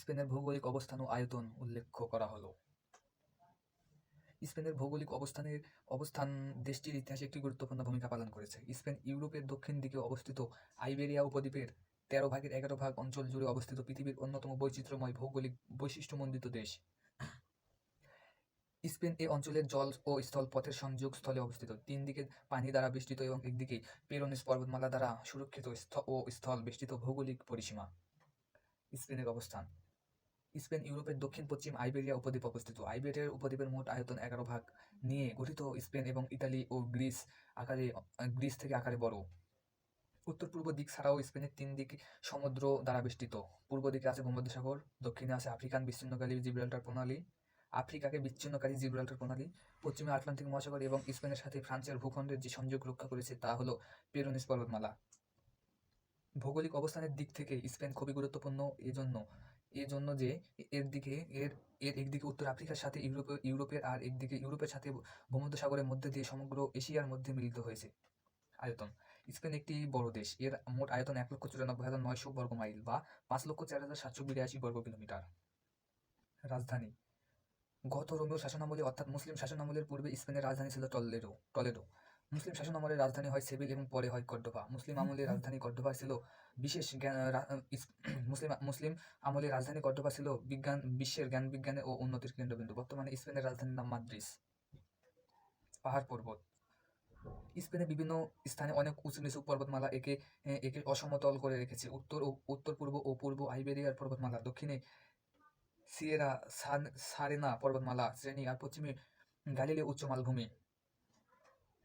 স্পেনের ভৌগোলিক অবস্থান ও আয়তন উল্লেখ করা হলো। স্পেনের ভৌগোলিক অবস্থানের অবস্থান দেশটির ইতিহাসে একটি গুরুত্বপূর্ণ ভূমিকা পালন করেছে। স্পেন ইউরোপের দক্ষিণ দিকে অবস্থিত আইবেরিয়া উপদ্বীপের তেরো ভাগের এগারো ভাগ অঞ্চল জুড়ে অবস্থিত পৃথিবীর অন্যতম বৈচিত্র্যময় ভৌগোলিক বৈশিষ্ট্যমণ্ডিত দেশ। স্পেন এই অঞ্চলের জল ও স্থল পথের সংযোগ স্থলে অবস্থিত। তিন দিকে পানি দ্বারা বেষ্টিত এবং একদিকে পেরোনিস পর্বতমালা দ্বারা সুরক্ষিত ও স্থল বেষ্টিত ভৌগোলিক পরিসীমা। স্পেনের অবস্থান স্পেন, ইউরোপের দক্ষিণ, পশ্চিম আইবেরিয়া উপদ্বীপ অবস্থিত। আইবেরিয়ার উপদ্বীপের মোট আয়তন এগারো ভাগ নিয়ে গঠিত স্পেন এবং ইতালি ও গ্রিস আকারে, গ্রিস থেকে আকারে বড়। উত্তর পূর্ব দিক ছাড়াও স্পেনের তিন দিক সমুদ্র দ্বারা বেষ্টিত। পূর্ব দিকে আছে ভূমধ্যসাগর দক্ষিণে আছে আফ্রিকান বিচ্ছিন্নকারী জিব্রাল্টার প্রণালী, আফ্রিকাকে বিচ্ছিন্নকারী জিব্রাল্টার প্রণালী, পশ্চিমে আটলান্টিক মহাসাগর এবং স্পেনের সাথে ফ্রান্সের ভূখণ্ডের যে সংযোগ রক্ষা করেছে তা হলো পেরোনিস পর্বতমালা। ভৌগোলিক অবস্থানের দিক থেকে স্পেন খুবই গুরুত্বপূর্ণ। এজন্য এজন্য যে এর দিকে, এর এর একদিকে উত্তর আফ্রিকার সাথে ইউরোপে, ইউরোপের আর একদিকে ইউরোপের সাথে ভূমধ্যসাগরের মধ্যে দিয়ে সমগ্র এশিয়ার মধ্যে মিলিত হয়েছে। আয়তন। স্পেন একটি বড় দেশ। এর মোট আয়তন এক লক্ষ চুরানব্বই হাজার নয়শো বর্গ মাইল বা পাঁচ লক্ষ চার হাজার সাতশো বিরাশি বর্গ কিলোমিটার। রাজধানী। গত রোমীয় শাসনামলে অর্থাৎ মুসলিম শাসনামলের পূর্বে স্পেনের রাজধানী ছিল টলেডো টলেডো মুসলিম শাসন আমলের রাজধানী হয় সেভিল এবং পরে হয় কর্ডোভা মুসলিম আমলের রাজধানী কর্ডোভা ছিল বিশেষ মুসলিম মুসলিম আমলের রাজধানী কর্ডোভা ছিল বিজ্ঞান, বিশ্বের জ্ঞান বিজ্ঞানে ও উন্নতির কেন্দ্রবিন্দু। বর্তমানে স্পেনের রাজধানীর নাম মাদ্রিস। পাহাড় পর্বত। স্পেনে বিভিন্ন স্থানে অনেক উঁচু নিচু পর্বতমালা একে একে অসমতল করে রেখেছে। উত্তর ও, উত্তর পূর্ব ও পূর্ব আইবেরিয়ার পর্বতমালা, দক্ষিণে সিয়েরা সান, সারেনা পর্বতমালা শ্রেণি আর পশ্চিমে গালিলে উচ্চ মালভূমি।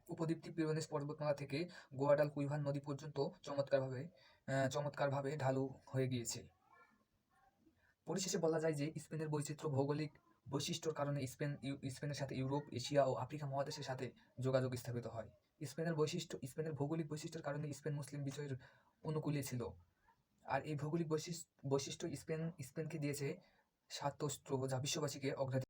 উপদ্বীপটি পিরোনেস পর্বতমালা থেকে গোয়াডাল কুইভান নদী পর্যন্ত চমৎকারভাবে চমৎকারভাবে ঢালু হয়ে গিয়েছে। পরিশেষে বলা যায় যে স্পেনের বৈচিত্র্য ভৌগোলিক বৈশিষ্ট্যর কারণে স্পেন স্পেনের সাথে ইউরোপ, এশিয়া ও আফ্রিকা মহাদেশের সাথে যোগাযোগ স্থাপিত হয়। স্পেনের বৈশিষ্ট্য, স্পেনের ভৌগোলিক বৈশিষ্ট্যের কারণে স্পেন মুসলিম বিজয়ের অনুকূলে ছিল। আর এই ভৌগোলিক বৈশিষ্ট্য স্পেন, স্পেনকে দিয়েছে সাত অস্ত্র যা বিশ্ববাসীকে অগ্রাধিকার